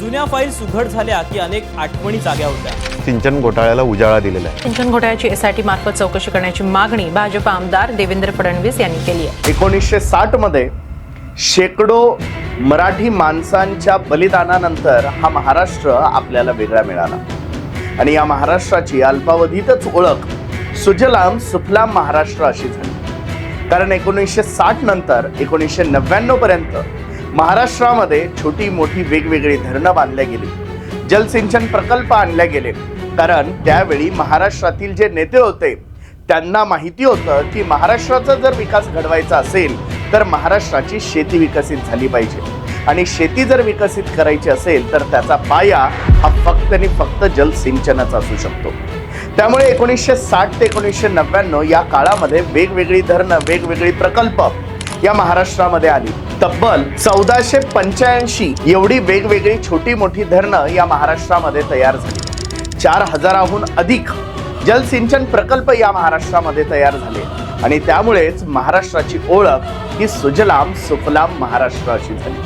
जुन्या फाईल सुघड झाल्या की अनेक आठवणी जाग्या होत्या. सिंचन घोटाळ्याला उजाळा दिलेला आहे. सिंचन घोटाळ्याची एसआयटी मार्फत चौकशी करण्याची मागणी भाजप आमदार देवेंद्र फडणवीस यांनी केली आहे. एकोणीसशे साठमध्ये शेकडो मराठी माणसांच्या बलिदानानंतर हा महाराष्ट्र आपल्याला वेगळा मिळाला. आणि या महाराष्ट्राची अल्पावधीतच ओळख सुजलाम सुफलाम महाराष्ट्र अशी झाली. कारण एकोणीसशे साठ नंतर एकोणीसशे नव्याण्णव पर्यंत महाराष्ट्रामध्ये छोटी मोठी वेगवेगळी धरणं बांधल्या गेली. जलसिंचन प्रकल्प आणले गेले. कारण त्यावेळी महाराष्ट्रातील जे नेते होते त्यांना माहिती होतं की महाराष्ट्राचा जर विकास घडवायचा असेल तर महाराष्ट्राची शेती विकसित झाली पाहिजे. आणि शेती जर विकसित करायची असेल तर त्याचा पाया हा फक्त आणि फक्त जलसिंचनाचा असू शकतो. त्यामुळे एकोणीसशे साठ ते एकोणीसशे नव्याण्णव या काळामध्ये वेगवेगळी धरणं वेगवेगळी प्रकल्प या महाराष्ट्रामध्ये आली. तब्बल चौदाशे पंच्याऐंशी एवढी वेगवेगळी छोटी मोठी धरणं या महाराष्ट्रामध्ये तयार झाली. चार हजाराहून अधिक जलसिंचन प्रकल्प या महाराष्ट्रामध्ये तयार झाले. आणि त्यामुळेच महाराष्ट्राची ओळख ही सुजलाम सुफलाम महाराष्ट्र अशी झाली.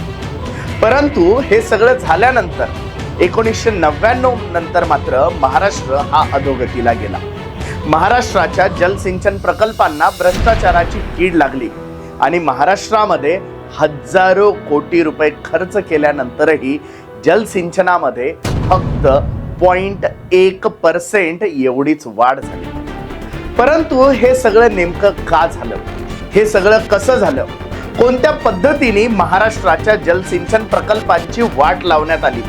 परंतु हे सगळं झाल्यानंतर एकोणीसशे नव्याण्णव नंतर मात्र महाराष्ट्र हा अधोगतीला गेला. महाराष्ट्राच्या जलसिंचन प्रकल्पांना भ्रष्टाचाराची कीड लागली. आणि महाराष्ट्रामध्ये हजारो कोटी रुपये खर्च केल्यानंतरही जलसिंचनामध्ये फक्त पॉईंट एक पर्सेंट एवढीच वाढ झाली. परंतु हे सगळं नेमकं का झालं? हे सगळं कसं झालं? कोणत्या पद्धतीने महाराष्ट्राच्या जलसिंचन प्रकल्पांची वाट लावण्यात आली?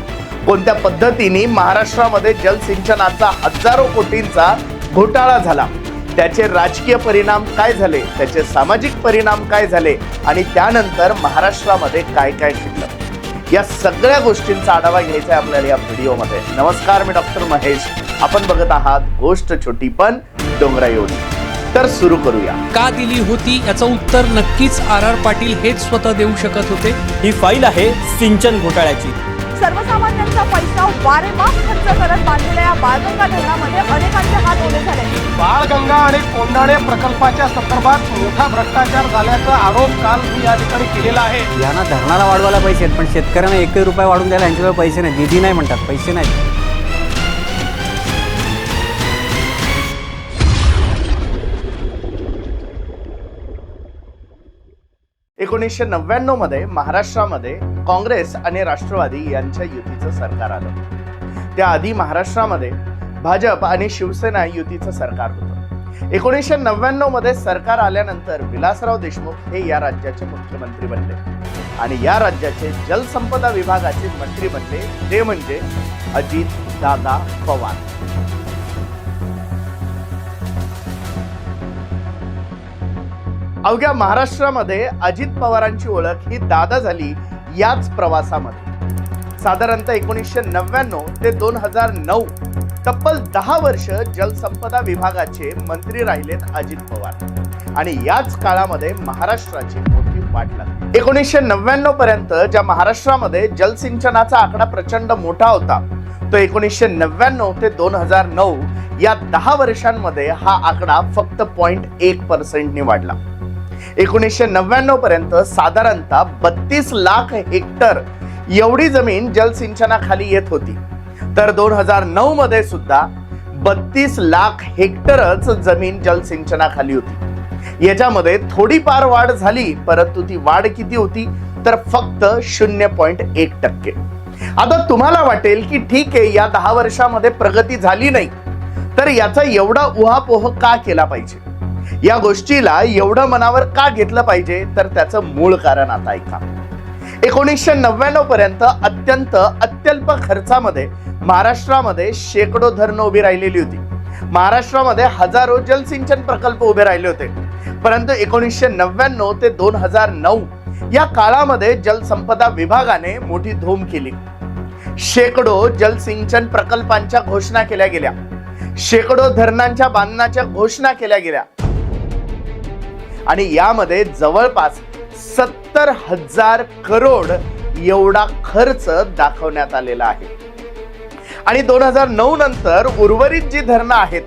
कोणत्या पद्धतीने महाराष्ट्रामध्ये जलसिंचनाचा हजारो कोटींचा घोटाळा झाला? त्याचे राजकीय परिणाम काय झाले? त्याचे सामाजिक परिणाम काय झाले? आणि त्यानंतर महाराष्ट्रामध्ये काय काय घडलं? या सगळ्या गोष्टींचा आढावा घ्यायचा आहे आपल्याला या व्हिडिओमध्ये. नमस्कार मी डॉक्टर महेश. आपण बघत आहात गोष्ट छोटी पण डोंगरा एवढी तर सुरू करूया. का दिली होती? याचं उत्तर नक्कीच आर आर पाटील हेच स्वतः देऊ शकत होते. ही फाईल आहे सिंचन घोटाळ्याची. सर्वसामान्यांचा पैसा वारेमाप खर्च करत बांधलेल्या या बाळगंगा धरणामध्ये अनेकांचे हात ओले झाले. बाळगंगा आणि कोंढाणे प्रकल्पाच्या संदर्भात मोठा भ्रष्टाचार झाल्याचा आरोप काल मी या ठिकाणी केलेला आहे. यांना धरणाला वाढवायला पैसे आहेत पण शेतकऱ्यांना एकही रुपये वाढून द्यायला यांच्याकडे पैसे नाही निधी नाही म्हणतात पैसे नाही एकोणीसशे नव्याण्णवमध्ये महाराष्ट्रामध्ये काँग्रेस आणि राष्ट्रवादी यांच्या युतीचं सरकार आलं. त्याआधी महाराष्ट्रामध्ये भाजप आणि शिवसेना युतीचं सरकार होतं. एकोणीसशे नव्याण्णवमध्ये सरकार आल्यानंतर विलासराव देशमुख हे या राज्याचे मुख्यमंत्री बनले. आणि या राज्याचे जलसंपदा विभागाचे मंत्री बनले. ते म्हणजे अजित दादा पवार. अवघ्या महाराष्ट्रामध्ये अजित पवारांची ओळख ही दादा झाली याच प्रवासामध्ये. साधारणतः एकोणीसशे नव्याण्णव ते दोन हजार नऊ तब्बल दहा वर्ष जलसंपदा विभागाचे मंत्री राहिलेत अजित पवार. आणि याच काळामध्ये महाराष्ट्राची मोठी वाट लागली. एकोणीसशे नव्याण्णव पर्यंत ज्या महाराष्ट्रामध्ये जलसिंचनाचा आकडा प्रचंड मोठा होता तो एकोणीसशे नव्याण्णव ते दोन हजार नऊ या दहा वर्षांमध्ये हा आकडा फक्त पॉइंट एक पर्सेंटने वाढला. एकोणीसशे नव्याण्णव पर्यंत साधारणतः बत्तीस लाख हेक्टर एवढी जमीन जलसिंचनाखाली येत होती. तर दोन हजार नऊ मध्ये सुद्धा बत्तीस लाख हेक्टरच जमीन जलसिंचनाखाली होती. याच्यामध्ये थोडीफार वाढ झाली परंतु ती वाढ किती होती? तर फक्त शून्य पॉइंट एक टक्के. आता तुम्हाला वाटेल की ठीक आहे या दहा वर्षामध्ये प्रगती झाली नाही तर याचा एवढा उहापोह का केला पाहिजे? या गोष्टीला एवढं मनावर का घेतलं पाहिजे? तर त्याचं मूळ कारण आता ऐका. एकोणीसशे नव्याण्णव पर्यंत अत्यंत अत्यल्प खर्चामध्ये महाराष्ट्रामध्ये शेकडो धरणं उभी राहिलेली होती. महाराष्ट्रामध्ये हजारो जलसिंचन प्रकल्प उभे राहिले होते. परंतु एकोणीसशे नव्याण्णव ते दोन हजार नऊ या काळामध्ये जलसंपदा विभागाने मोठी धूम केली. शेकडो जलसिंचन प्रकल्पांच्या घोषणा केल्या गेल्या. शेकडो धरणांच्या बांधण्याच्या घोषणा केल्या गेल्या. आणि यामध्ये जवळपास सत्तर हजार करोड एवढा खर्च दाखवण्यात आलेला आहे. आणि दोन हजार नऊ नंतर उर्वरित जी धरणं आहेत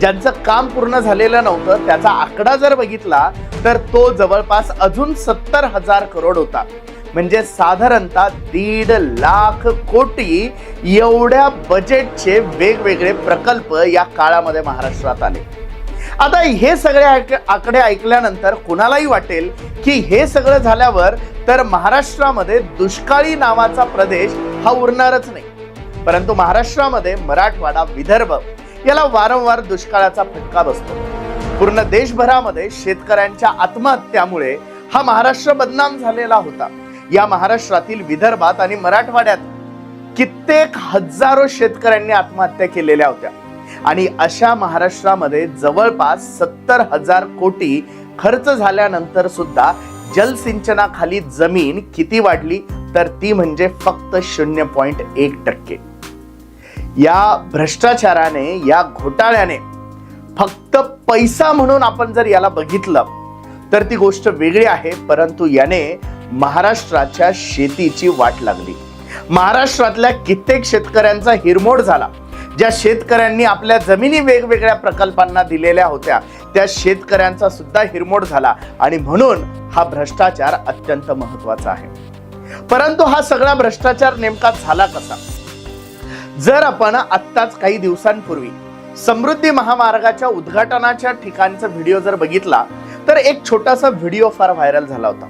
ज्यांचं काम पूर्ण झालेलं नव्हतं त्याचा आकडा जर बघितला तर तो जवळपास अजून सत्तर हजार करोड होता. म्हणजे साधारणतः दीड लाख कोटी एवढ्या बजेटचे वेगवेगळे प्रकल्प या काळामध्ये महाराष्ट्रात आले. आता हे सगळे आकडे ऐकल्यानंतर कुणालाही वाटेल की हे सगळं झाल्यावर तर महाराष्ट्रामध्ये दुष्काळी नावाचा प्रदेश हा उरणारच नाही. परंतु महाराष्ट्रामध्ये मराठवाडा विदर्भ याला वारंवार दुष्काळाचा फटका बसतो. पूर्ण देशभरामध्ये शेतकऱ्यांच्या आत्महत्यामुळे हा महाराष्ट्र बदनाम झालेला होता. या महाराष्ट्रातील विदर्भात आणि मराठवाड्यात कित्येक हजारो शेतकऱ्यांनी आत्महत्या केलेल्या होत्या. आणि अशा महाराष्ट्रामध्ये जवळपास सत्तर हजार कोटी खर्च झाल्यानंतर सुद्धा जलसिंचनाखाली जमीन किती वाढली तर ती म्हणजे फक्त शून्य पॉईंट एक टक्के. या भ्रष्टाचाराने या घोटाळ्याने फक्त पैसा म्हणून आपण जर याला बघितलं तर ती गोष्ट वेगळी आहे परंतु याने महाराष्ट्राच्या शेतीची वाट लागली. महाराष्ट्रातल्या कित्येक शेतकऱ्यांचा हिरमोड झाला. ज्या शेतकऱ्यांनी आपल्या जमिनी वेगवेगळ्या प्रकल्पांना दिलेल्या होत्या त्या शेतकऱ्यांचा सुद्धा हिरमोड झाला. आणि म्हणून हा भ्रष्टाचार अत्यंत महत्त्वाचा आहे. परंतु हा सगळा भ्रष्टाचार नेमका झाला कसा? जर आपण आत्ताच काही दिवसांपूर्वी समृद्धी महामार्गाच्या उद्घाटनाच्या ठिकाणचा व्हिडिओ जर बघितला तर एक छोटासा व्हिडिओ फार व्हायरल झाला होता.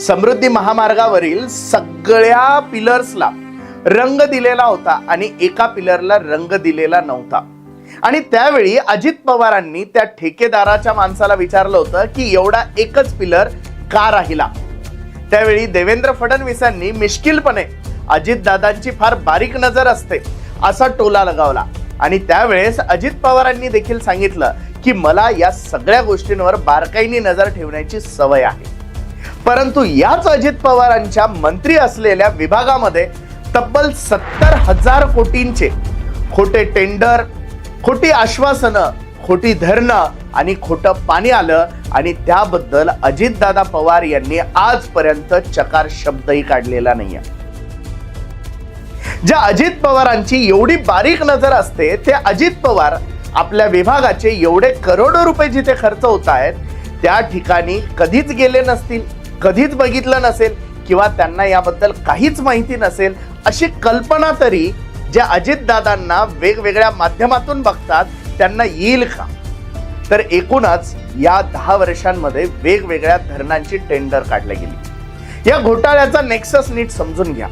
समृद्धी महामार्गावरील सगळ्या पिलर्सला रंग दिलेला होता आणि एका पिलरला रंग दिलेला नव्हता. आणि त्यावेळी अजित पवारांनी त्या ठेकेदाराच्या माणसाला विचारलं होतं की एवढा एकच पिलर का राहिला? त्यावेळी देवेंद्र फडणवीसांनी मिश्किलपणे अजितदादांची फार बारीक नजर असते असा टोला लगावला. आणि त्यावेळेस अजित पवारांनी देखील सांगितलं की मला या सगळ्या गोष्टींवर बारकाईने नजर ठेवण्याची सवय आहे. परंतु याच अजित पवारांच्या मंत्री असलेल्या विभागामध्ये तब्बल सत्तर हजार कोटींचे. खोटे टेंडर खोटी आश्वासनं खोटी धरणं आणि खोटं पाणी आलं आणि त्याबद्दल अजितदादा पवार यांनी आजपर्यंत चकार शब्दही काढलेला नाहीये. ज्या अजित पवारांची एवढी बारीक नजर असते ते अजित पवार आपल्या विभागाचे एवढे करोडो रुपये जिथे खर्च होत आहेत त्या ठिकाणी कधीच गेले नसतील कधीच बघितलं नसेल किंवा त्यांना याबद्दल काहीच माहिती नसेल अशी कल्पना तरी ज्या अजितदादांना वेगवेगळ्या माध्यमातून बघतात त्यांना येईल का? तर एकूणच या दहा वर्षांमध्ये वेगवेगळ्या धरणांची टेंडर काढली गेली. या घोटाळ्याचा नेक्सस नीट समजून घ्या.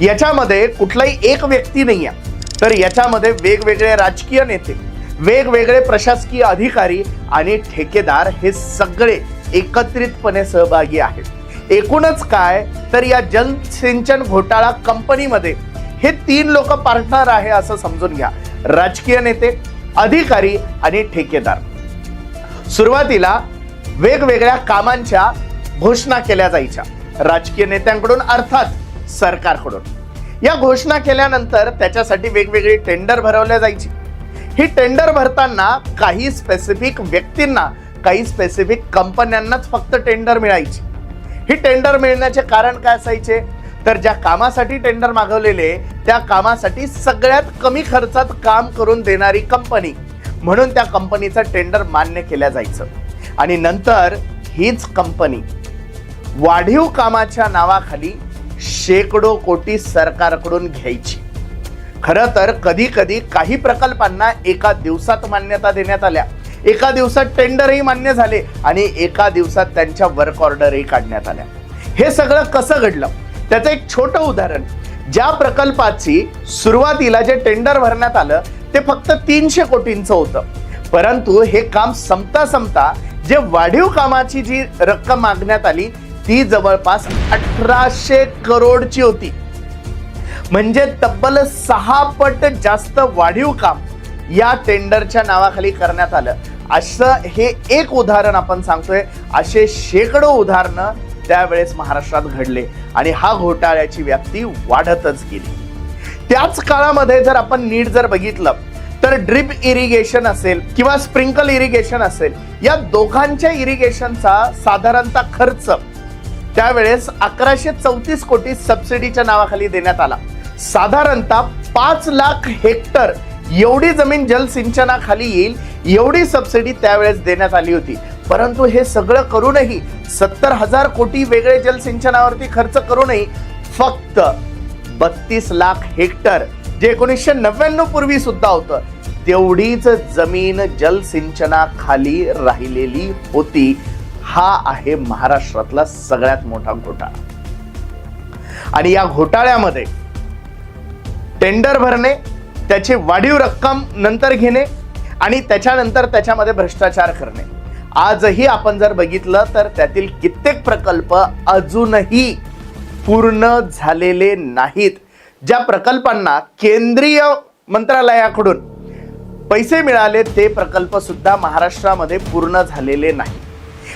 याच्यामध्ये कुठलाही एक व्यक्ती नाही आहे तर याच्यामध्ये वेगवेगळे राजकीय नेते वेगवेगळे प्रशासकीय अधिकारी आणि ठेकेदार हे सगळे एकत्रितपणे सहभागी आहेत. एकूणच काय? तर या जलसिंचन घोटाळा कंपनीमध्ये हे तीन लोक पार्टनर आहे असं समजून घ्या. राजकीय नेते अधिकारी आणि ठेकेदार. सुरुवातीला वेगवेगळ्या कामांच्या घोषणा केल्या जायच्या. राजकीय नेत्यांकडून अर्थात सरकारकडून. या घोषणा केल्यानंतर त्याच्यासाठी वेगवेगळी टेंडर भरवल्या जायची. ही टेंडर भरताना काही स्पेसिफिक व्यक्तींना काही स्पेसिफिक कंपन्यांनाच फक्त टेंडर मिळायची. ही टेंडर मिळण्याचे कारण काय असायचे? तर ज्या कामासाठी टेंडर मागवलेले त्या कामासाठी सगळ्यात कमी खर्चात काम करून देणारी कंपनी. म्हणून त्या कंपनीचं टेंडर मान्य केल्या जायचं. आणि नंतर हीच कंपनी वाढीव कामाच्या नावाखाली शेकडो कोटी सरकारकडून घ्यायची. खरं तर कधी कधी काही प्रकल्पांना एका दिवसात मान्यता देण्यात आल्या. एका दिवसात टेंडरही मान्य झाले आणि एका दिवसात त्यांच्या वर्क ऑर्डरही काढण्यात आल्या. हे सगळं कसं घडलं? त्याचं एक छोटं उदाहरण. ज्या प्रकल्पाची सुरुवातीला जे टेंडर भरण्यात आलं ते फक्त तीनशे कोटींचं होतं. परंतु हे काम संपता संपता जे वाढीव कामाची जी रक्कम मागण्यात आली ती जवळपास अठराशे करोडची होती. म्हणजे तब्बल सहा पट जास्त वाढीव काम या टेंडरच्या नावाखाली करण्यात आलं. असं हे एक उदाहरण आपण सांगतोय. असे शेकडो उदाहरणं त्यावेळेस महाराष्ट्रात घडले आणि हा घोटाळ्याची व्याप्ती वाढतच गेली. त्याच काळामध्ये जर आपण नीट जर बघितलं तर ड्रिप इरिगेशन असेल किंवा स्प्रिंकल इरिगेशन असेल या दोघांच्या इरिगेशनचा साधारणतः खर्च त्यावेळेस अकराशे चौतीस कोटी सबसिडीच्या नावाखाली देण्यात आला. साधारणतः पाच लाख हेक्टर एवढी जमीन जलसिंचनाखाली येईल एवढी सबसिडी त्यावेळेस देण्यात आली होती. परंतु हे सगळं करूनही सत्तर हजार कोटी वेगळे जलसिंचनावरती खर्च करूनही फक्त बत्तीस लाख हेक्टर जे एकोणीसशे नव्याण्णव पूर्वी सुद्धा होतं तेवढीच जमीन जलसिंचनाखाली राहिलेली होती. हा आहे महाराष्ट्रातला सगळ्यात मोठा घोटाळा. आणि या घोटाळ्यामध्ये टेंडर भरणे त्याची वाढीव रक्कम नंतर घेणे आणि त्याच्यानंतर त्याच्यामध्ये भ्रष्टाचार करणे. आजही आपण जर बघितलं तर त्यातील कित्येक प्रकल्प अजूनही पूर्ण झालेले नाहीत. ज्या प्रकल्पांना केंद्रीय मंत्रालयाकडून पैसे मिळाले ते प्रकल्प सुद्धा महाराष्ट्रामध्ये पूर्ण झालेले नाही.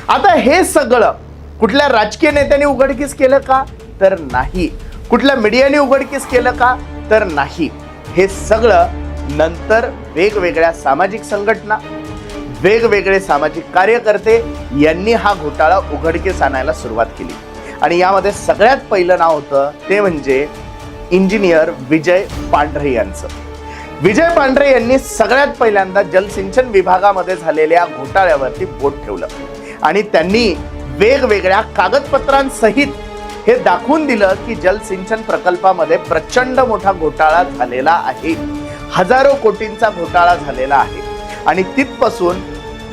आता हे सगळं कुठल्या राजकीय नेत्याने उघडकीस केलं का? तर नाही. कुठल्या मीडियाने उघडकीस केलं का? तर नाही. हे सगळं नंतर वेगवेगळ्या सामाजिक संघटना वेगवेगळे सामाजिक कार्यकर्ते यांनी हा घोटाळा उघडकीस आणायला सुरुवात केली. आणि यामध्ये सगळ्यात पहिलं नाव होतं ते म्हणजे इंजिनियर विजय पांढरे यांचं. विजय पांढरे यांनी सगळ्यात पहिल्यांदा जलसिंचन विभागामध्ये झालेल्या घोटाळ्यावरती बोट ठेवलं. आणि त्यांनी वेगवेगळ्या कागदपत्रांसहित हे दाखवून दिलं की जलसिंचन प्रकल्पामध्ये प्रचंड मोठा घोटाळा झालेला आहे. हजारो कोटींचा घोटाळा झालेला आहे. आणि तिथपासून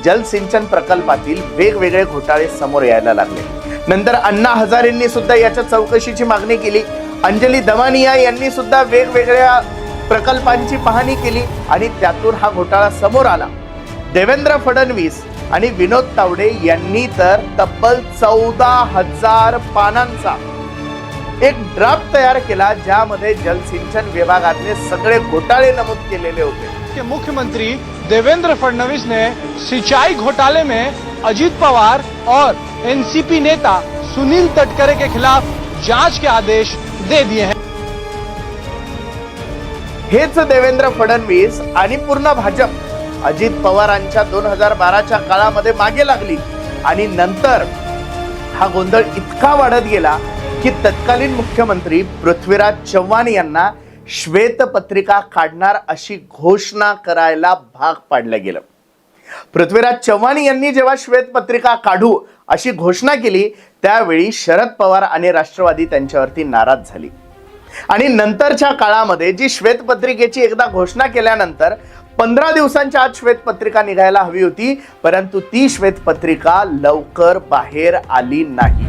जलसिंचन प्रकल्पातील वेगवेगळे घोटाळे समोर यायला लागले. नंतर अण्णा हजारेंनी सुद्धा याच्या चौकशीची मागणी केली. अंजली दमानिया यांनी सुद्धा वेगवेगळ्या प्रकल्पांची पाहणी केली आणि त्यातून हा घोटाळा समोर आला. देवेंद्र फडणवीस आणि विनोद तावडे यांनी तर तब्बल चौदा हजार पानांचा एक ड्राफ्ट तयार केला ज्यामध्ये जलसिंचन विभागातले सगळे घोटाळे नमूद केलेले होते. के मुख्यमंत्री देवेंद्र फडणवीस ने सिंचाई घोटाले में अजीत पवार और एनसीपी नेता सुनील तटकरे के खिलाफ जांच के आदेश दे दिए हैं। हेच देवेंद्र फडणवीस आणि पूर्ण भाजप अजित पवारांच्या दोन हजार बाराच्या काळामध्ये मागे लागली. आणि नंतर हा गोंधळ इतका वाढत गेला की तत्कालीन मुख्यमंत्री पृथ्वीराज चव्हाण यांना श्वेतपत्रिका काढणार अशी घोषणा करायला भाग पाडलं गेलं. पृथ्वीराज चव्हाण यांनी जेव्हा श्वेतपत्रिका काढू अशी घोषणा केली त्यावेळी शरद पवार आणि राष्ट्रवादी त्यांच्यावरती नाराज झाली. आणि नंतरच्या काळामध्ये जी श्वेतपत्रिकेची एकदा घोषणा केल्यानंतर पंधरा दिवसांच्या आत श्वेतपत्रिका निघायला हवी होती परंतु ती श्वेतपत्रिका लवकर बाहेर आली नाही.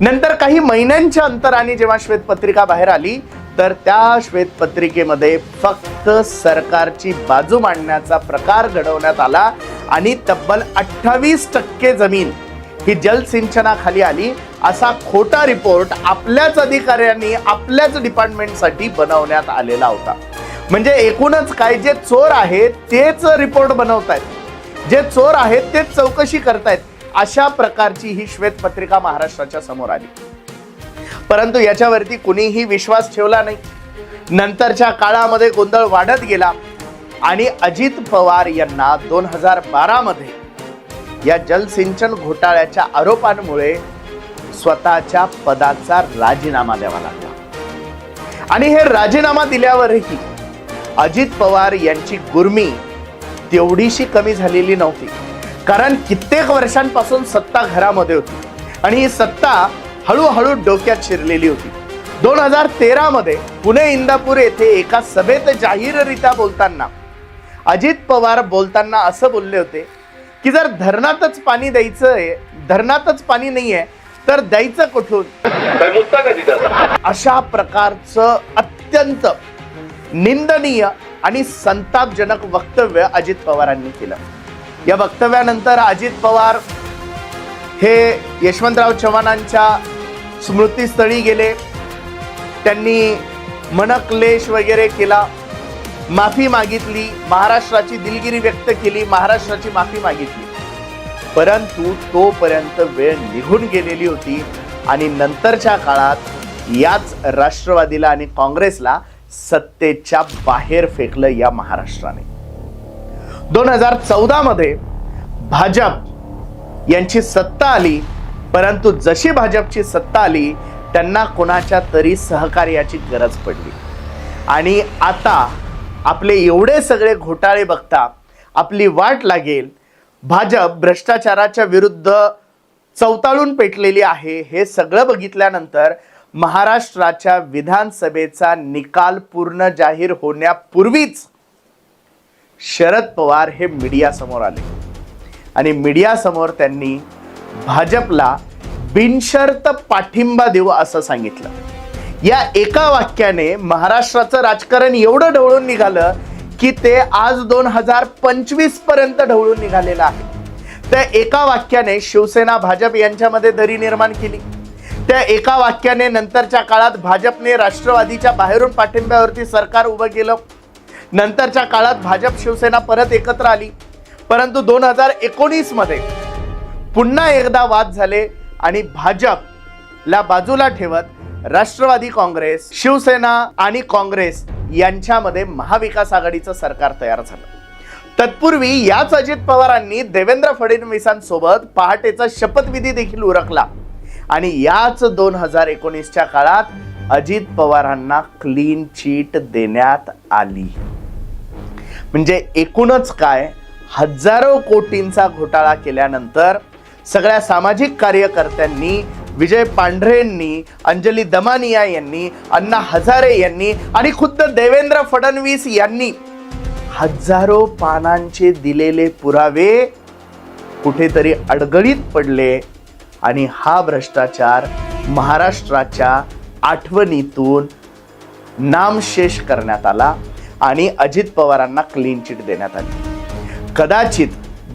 नंतर काही महिन्यांच्या अंतराने जेव्हा श्वेतपत्रिका बाहेर आली तर त्या श्वेतपत्रिकेमध्ये फक्त सरकारची बाजू मांडण्याचा प्रकार घडवण्यात आला आणि तब्बल अठ्ठावीस टक्के जमीन ही जलसिंचनाखाली आली. असा खोटा रिपोर्ट आपल्याच अधिकाऱ्यांनी आपल्याच डिपार्टमेंटसाठी बनवण्यात आलेला होता. म्हणजे एकूणच काय जे चोर आहेत तेच रिपोर्ट बनवतायत. जे चोर आहेत तेच चौकशी करतायत. अशा प्रकारची ही श्वेतपत्रिका महाराष्ट्राच्या समोर आली. परंतु याच्यावरती कुणीही विश्वास ठेवला नाही. नंतरच्या काळामध्ये गोंधळ वाढत गेला आणि अजित पवार यांना दोन हजार बारामध्ये या जलसिंचन घोटाळ्याच्या आरोपांमुळे स्वतःच्या पदाचा राजीनामा द्यावा लागला. आणि हे राजीनामा दिल्यावरही अजित पवार यांची गुर्मी तेवढीशी कमी झालेली नव्हती. कारण कित्येक वर्षांपासून सत्ता घरामध्ये होती. आणि ही सत्ता हळूहळू डोक्यात शिरलेली होती. दोन हजार तेरा मध्ये पुणे इंदापूर येथे एका सभेत जाहीररित्या बोलताना अजित पवार बोलताना असं बोलले होते की जर धरणातच पाणी द्यायचंय धरणातच पाणी नाहीये तर द्यायचं कुठून? अशा प्रकारचं अत्यंत निंदनीय आणि संतापजनक वक्तव्य अजित पवारांनी केलं. या वक्तव्यानंतर अजित पवार हे यशवंतराव चव्हाणांच्या स्मृतीस्थळी गेले. त्यांनी मनक्लेश वगैरे केला. माफी मागितली. महाराष्ट्राची दिलगिरी व्यक्त केली. महाराष्ट्राची माफी मागितली. परंतु तोपर्यंत वेळ निघून गेलेली होती आणि नंतरच्या काळात याच राष्ट्रवादीला आणि काँग्रेसला सत्तेच्या बाहेर फेकलं या महाराष्ट्राने. दोन हजार चौदा मध्ये भाजप यांची सत्ता आली परंतु जशी भाजपची सत्ता आली त्यांना कोणाच्या तरी सहकार्याची गरज पडली. आणि आता आपले एवढे सगळे घोटाळे बघता आपली वाट लागेल भाजप भ्रष्टाचाराच्या विरुद्ध चवताळून पेटलेली आहे हे सगळं बघितल्यानंतर महाराष्ट्राच्या विधानसभेचा निकाल पूर्ण जाहीर होण्यापूर्वीच शरद पवार हे मीडियासमोर आले. आणि मीडियासमोर त्यांनी भाजपला बिनशर्त पाठिंबा देऊ असं सांगितलं. या एका वाक्याने महाराष्ट्राचं राजकारण एवढं ढवळून निघालं की ते आज दोन हजार पंचवीसपर्यंत ढवळून निघालेलं आहे. त्या एका वाक्याने शिवसेना भाजप यांच्यामध्ये दरी निर्माण केली. त्या एका वाक्याने नंतरच्या काळात भाजपने राष्ट्रवादीच्या बाहेरून पाठिंब्यावरती सरकार उभं केलं. नंतरच्या काळात भाजप शिवसेना परत एकत्र आली. परंतु दोन हजार एकोणीसमध्ये पुन्हा एकदा वाद झाले आणि भाजपला बाजूला ठेवत राष्ट्रवादी काँग्रेस शिवसेना आणि काँग्रेस यांच्यामध्ये महाविकास आघाडीचं सरकार तयार झालं. तत्पूर्वी याच अजित पवारांनी देवेंद्र फडणवीसांसोबत पहाटेचा शपथविधी देखील उरकला. आणि याच दोन हजार एकोणीसच्या काळात अजित पवारांना क्लीन चीट देण्यात आली. म्हणजे एकूणच काय? हजारो कोटींचा घोटाळा केल्यानंतर सगळ्या सामाजिक कार्यकर्त्यांनी विजय पांढरेंनी अंजली दमानिया यांनी अण्णा हजारे यांनी आणि खुद्द देवेंद्र फडणवीस यांनी हजारो पानांचे दिलेले पुरावे कुठेतरी अडगळीत पडले आणि हा भ्रष्टाचार महाराष्ट्राच्या आठवणीतून नामशेष करण्यात आला आणि अजित पवारांना क्लीन चिट देण्यात आली. कदाचित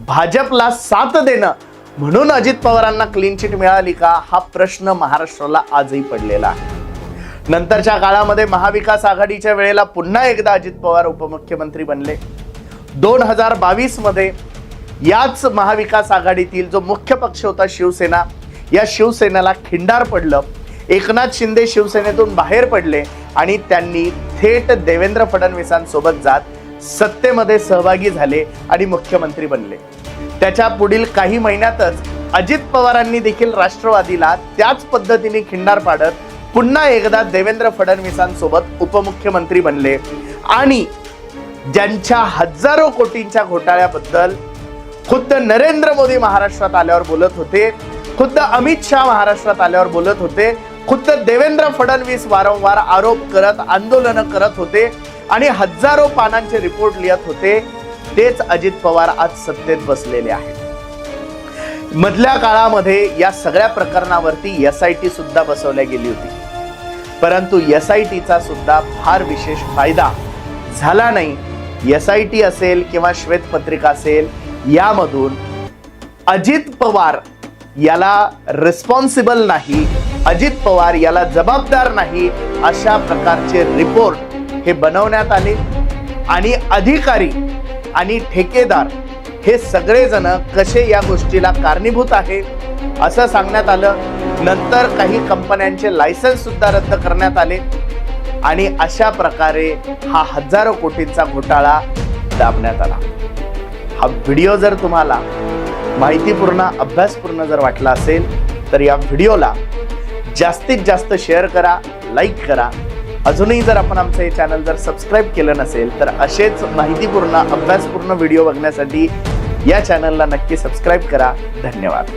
भाजपला साथ देणं म्हणून अजित पवारांना क्लीन चिट मिळाली का? हा प्रश्न महाराष्ट्राला आजही पडलेला आहे. नंतरच्या काळामध्ये महाविकास आघाडीच्या वेळेला पुन्हा एकदा अजित पवार उपमुख्यमंत्री बनले. दोन हजार बावीसमध्ये याच महाविकास आघाडीतील जो मुख्य पक्ष होता शिवसेना या शिवसेनेला खिंडार पडलं. एकनाथ शिंदे शिवसेनेतून बाहेर पडले आणि त्यांनी थेट देवेंद्र फडणवीसांसोबत जात सत्तेमध्ये सहभागी झाले आणि मुख्यमंत्री बनले. त्याच्या पुढील काही महिन्यातच अजित पवारांनी देखील राष्ट्रवादीला त्याच पद्धतीने खिंडार पाडत पुन्हा एकदा देवेंद्र फडणवीसांसोबत उपमुख्यमंत्री बनले. आणि ज्यांच्या हजारो कोटींच्या घोटाळ्याबद्दल खुद्द नरेंद्र मोदी महाराष्ट्रात आल्यावर बोलत होते. खुद्द अमित शहा महाराष्ट्रात आल्यावर बोलत होते. खुद्द देवेंद्र फडणवीस वारंवार आरोप करत आंदोलनं करत होते आणि हजारो पानांचे रिपोर्ट लिहत होते. तेच अजित पवार आज सत्तेत बसलेले आहेत. मधल्या काळामध्ये या सगळ्या प्रकरणावरती एस आय टी सुद्धा बसवल्या गेली होती. परंतु एस आय टीचा सुद्धा फार विशेष फायदा झाला नाही. एस आय टी असेल किंवा श्वेतपत्रिका असेल यामधून अजित पवार याला रिस्पॉन्सिबल नाही अजित पवार याला जबाबदार नाही अशा प्रकारचे रिपोर्ट हे बनवण्यात आले. आणि अधिकारी आणि ठेकेदार हे सगळेजण कसे या गोष्टीला कारणीभूत आहे असं सांगण्यात आलं. नंतर काही कंपन्यांचे लायसन्स सुद्धा रद्द करण्यात आले. आणि अशा प्रकारे हा हजारो कोटींचा घोटाळा दाबण्यात आला. हा व्हिडिओ जर तुम्हाला माहितीपूर्ण अभ्यासपूर्ण जर वाटला असेल तर या व्हिडिओला जास्तीत जास्त शेअर करा लाईक करा. अजूनही जर आपण आमचं हे चॅनल जर सबस्क्राईब केलं नसेल तर असेच माहितीपूर्ण अभ्यासपूर्ण व्हिडिओ बघण्यासाठी या चॅनलला नक्की सबस्क्राईब करा. धन्यवाद.